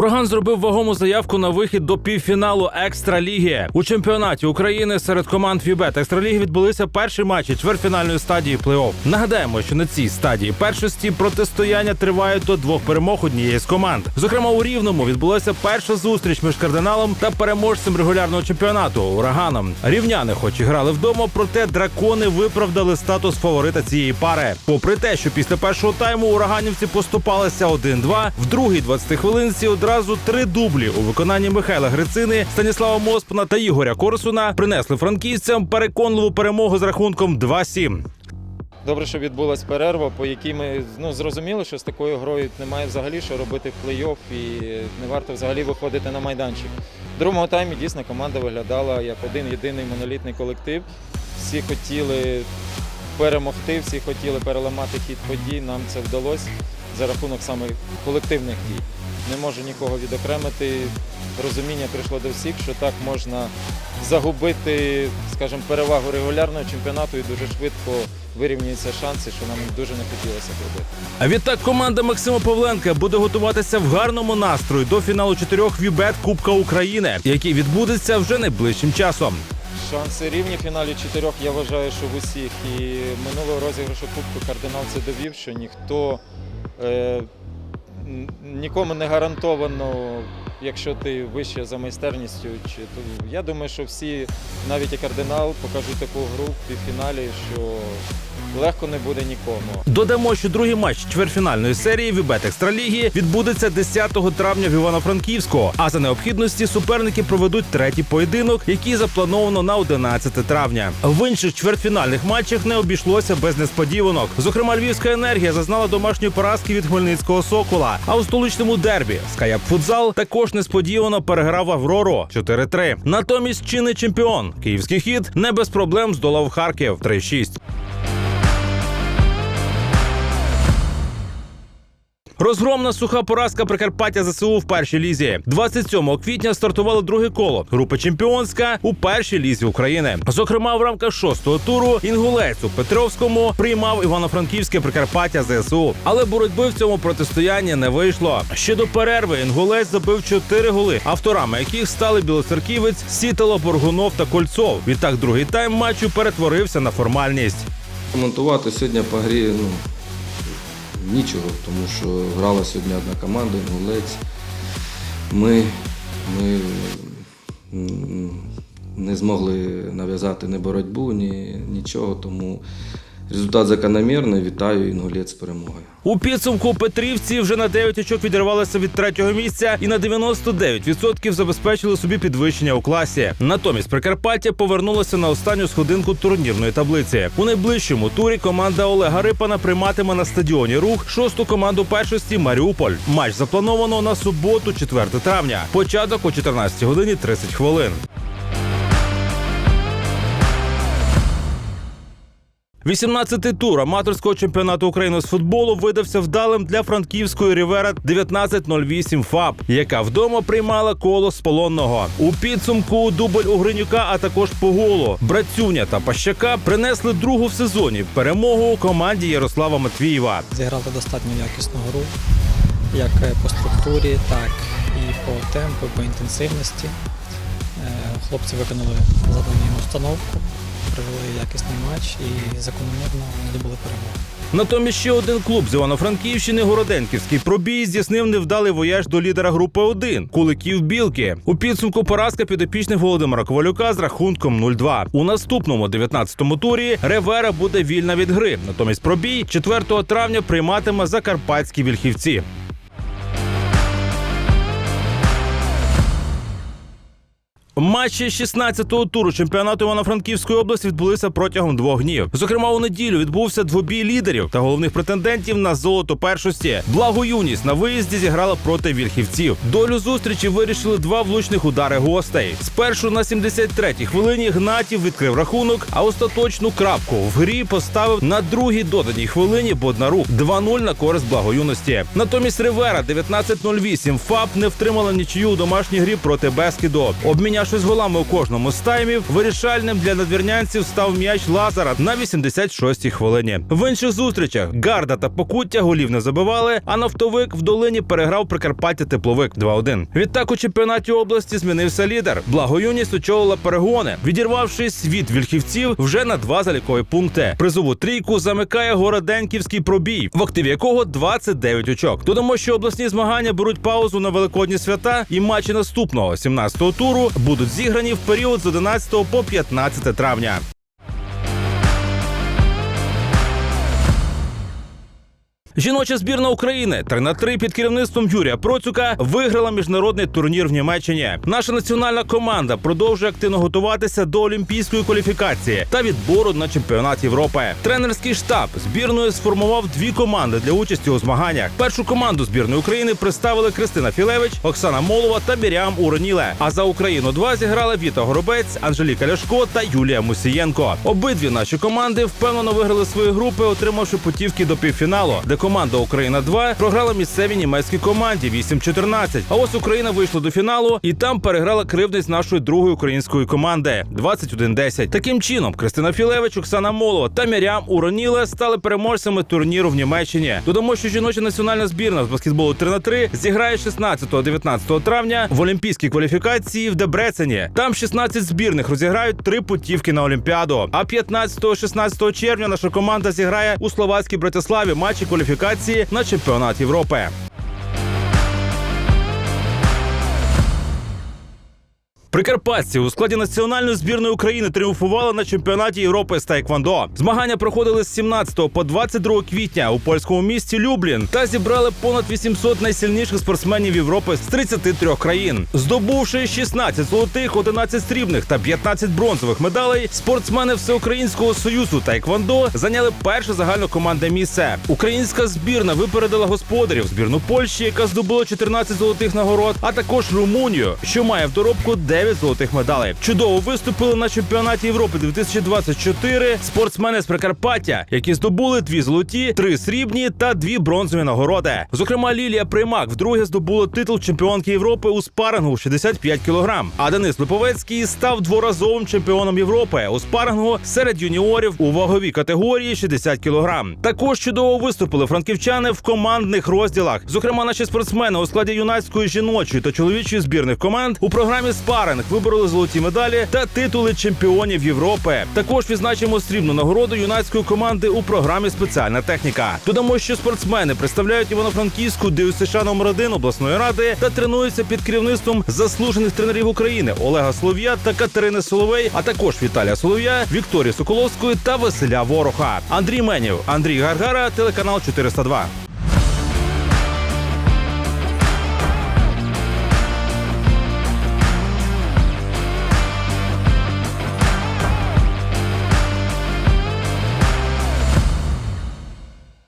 Ураган зробив вагому заявку на вихід до півфіналу екстраліги. У чемпіонаті України серед команд Фібет екстраліги відбулися перші матчі чвертьфінальної стадії плей-офф. Нагадаємо, що на цій стадії першості протистояння тривають до двох перемог однієї з команд. Зокрема, у рівному відбулася перша зустріч між кардиналом та переможцем регулярного чемпіонату ураганом. Рівняни, хоч і грали вдома, проте дракони виправдали статус фаворита цієї пари. Попри те, що після першого тайму ураганівці поступалися 1-2, в другій 20 хвилинці одразу три дублі у виконанні Михайла Грицини, Станіслава Моспна та Ігоря Корсуна принесли франківцям переконливу перемогу з рахунком 2-7. Добре, що відбулась перерва, по якій ми ну, зрозуміли, що з такою грою немає взагалі що робити в плей-офф і не варто взагалі виходити на майданчик. В другому таймі дійсно команда виглядала як один єдиний монолітний колектив. Всі хотіли перемогти, всі хотіли переламати хід подій. Нам це вдалося за рахунок саме колективних дій. Не можу нікого відокремити. Розуміння прийшло до всіх, що так можна загубити, скажімо, перевагу регулярного чемпіонату і дуже швидко вирівнюються шанси, що нам дуже не хотілося б робити. А відтак команда Максима Павленка буде готуватися в гарному настрої до фіналу чотирьох Вібет Кубка України, який відбудеться вже найближчим часом. Шанси рівні в фіналі чотирьох, я вважаю, що в усіх. І минулого розіграшу Кубку кардинал це довів, що ніхто е, нікому не гарантовано, якщо ти вище за майстерністю. Чи то я думаю, що всі, навіть і кардинал, покажуть таку гру в півфіналі, що легко не буде нікому. Додамо, що другий матч чвертьфінальної серії Вібет Екстраліги відбудеться 10 травня в Івано-Франківську. А за необхідності суперники проведуть третій поєдинок, який заплановано на 11 травня. В інших чвертьфінальних матчах не обійшлося без несподіванок. Зокрема, львівська енергія зазнала домашньої поразки від Хмельницького Сокола. А у столичному дербі Скаяп Футзал також несподівано переграв Аврору 4-3. Натомість чинний чемпіон київський хід не без проблем здолав Харків 3-6. Розгромна суха поразка Прикарпаття ЗСУ в першій лізі. 27 квітня стартувало друге коло. Група чемпіонська у першій лізі України. Зокрема, в рамках шостого туру інгулець у Петровському приймав Івано-Франківське Прикарпаття ЗСУ. Але боротьби в цьому протистоянні не вийшло. Ще до перерви інгулець забив чотири голи, авторами яких стали білоцерківець, Сітало, Боргунов та Кольцов. Відтак другий тайм матчу перетворився на формальність. Коментувати сьогодні по грі ну, нічого, тому що грала сьогодні одна команда, Інгулець. Ми, ми не змогли нав'язати ні боротьбу, ні нічого, тому результат закономірний. Вітаю Інгулець з перемогою. У підсумку Петрівці вже на 9 очок відірвалися від третього місця і на 99% забезпечили собі підвищення у класі. Натомість Прикарпаття повернулося на останню сходинку турнірної таблиці. У найближчому турі команда Олега Рипана прийматиме на стадіоні рух шосту команду першості Маріуполь. Матч заплановано на суботу, 4 травня. Початок о 14 годині 30 хвилин. 18-й тур аматорського чемпіонату України з футболу видався вдалим для франківської Рівера 1908 ФАП, яка вдома приймала коло з полонного. У підсумку дубль Угринюка, а також по голу Брацюня та Пащака принесли другу в сезоні перемогу команді Ярослава Матвієва. Зіграли достатньо якісну гру, як е, по структурі, так і по темпу, по інтенсивності. Е, Хлопці виконали задану їм установку, провели якісний матч і закономірно здобули перемогу. Натомість ще один клуб з Івано-Франківщини Городенківський пробій здійснив невдалий вояж до лідера групи 1 Куликів Білки. У підсумку поразка підопічних Володимира Ковалюка з рахунком 0-2. У наступному 19-му турі Ревера буде вільна від гри. Натомість пробій 4 травня прийматиме закарпатські вільхівці. Матчі 16-го туру чемпіонату Івано-Франківської області відбулися протягом двох днів. Зокрема, у неділю відбувся двобій лідерів та головних претендентів на золото першості. Благо юність на виїзді зіграла проти вільхівців. Долю зустрічі вирішили два влучних удари гостей. Спершу на 73-й хвилині Гнатів відкрив рахунок, а остаточну крапку в грі поставив на другій доданій хвилині Боднарук 2-0 на користь благоюності. Натомість Ривера 19-08 ФАП не втримала нічию у домашній грі проти Бескіду. Обмінявши Відзначившись голами у кожному з таймів, вирішальним для надвірнянців став м'яч Лазара на 86-й хвилині. В інших зустрічах Гарда та Покуття голів не забивали, а нафтовик в долині переграв Прикарпаття тепловик 2-1. Відтак у чемпіонаті області змінився лідер. Благоюність очолила перегони, відірвавшись від вільхівців вже на два залікові пункти. Призову трійку замикає Городенківський пробій, в активі якого 29 очок. Додамо, що обласні змагання беруть паузу на великодні свята, і матчі наступного 17-го туру будуть зіграні в період з 11 по 15 травня. Жіноча збірна України 3 на 3 під керівництвом Юрія Процюка виграла міжнародний турнір в Німеччині. Наша національна команда продовжує активно готуватися до олімпійської кваліфікації та відбору на чемпіонат Європи. Тренерський штаб збірної сформував дві команди для участі у змаганнях. Першу команду збірної України представили Кристина Філевич, Оксана Молова та Мірям Уроніле. А за Україну 2 зіграли Віта Горобець, Анжеліка Ляшко та Юлія Мусієнко. Обидві наші команди впевнено виграли свої групи, отримавши путівки до півфіналу, де команда Україна 2 програла місцевій німецькій команді 8-14. А ось Україна вийшла до фіналу і там переграла кривдець нашої другої української команди 21-10. Таким чином, Кристина Філевич, Оксана Молова та Мірям Уроніле стали переможцями турніру в Німеччині. Додамо, що жіноча національна збірна з баскетболу 3 на 3 зіграє 16-19 травня в олімпійській кваліфікації в Дебрецені. Там 16 збірних розіграють три путівки на Олімпіаду. А 15-16 червня наша команда зіграє у словацькій Братиславі матчі кваліфікації на чемпіонат Європи. Прикарпатці у складі національної збірної України тріумфували на чемпіонаті Європи з Тайквандо. Змагання проходили з 17 по 22 квітня у польському місті Люблін та зібрали понад 800 найсильніших спортсменів Європи з 33 країн. Здобувши 16 золотих, 11 срібних та 15 бронзових медалей, спортсмени Всеукраїнського союзу Тайквандо зайняли перше загальнокомандне місце. Українська збірна випередила господарів збірну Польщі, яка здобула 14 золотих нагород, а також Румунію, що має в доробку 9 золотих медалей. Чудово виступили на чемпіонаті Європи 2024 спортсмени з Прикарпаття, які здобули дві золоті, три срібні та дві бронзові нагороди. Зокрема, Лілія Примак вдруге здобула титул чемпіонки Європи у спарингу 65 кг. А Денис Липовецький став дворазовим чемпіоном Європи у спарингу серед юніорів у ваговій категорії 60 кг. Також чудово виступили франківчани в командних розділах. Зокрема, наші спортсмени у складі юнацької жіночої та чоловічої збірних команд у програмі спаринг вибороли золоті медалі та титули чемпіонів Європи. Також відзначимо срібну нагороду юнацької команди у програмі Спеціальна техніка. Додамо, що спортсмени представляють Івано-Франківську ДЮСШ номер 1 обласної ради та тренуються під керівництвом заслужених тренерів України Олега Солов'я та Катерини Соловей, а також Віталія Солов'я, Вікторії Соколовської та Василя Вороха. Андрій Менів, Андрій Гаргара, телеканал 402.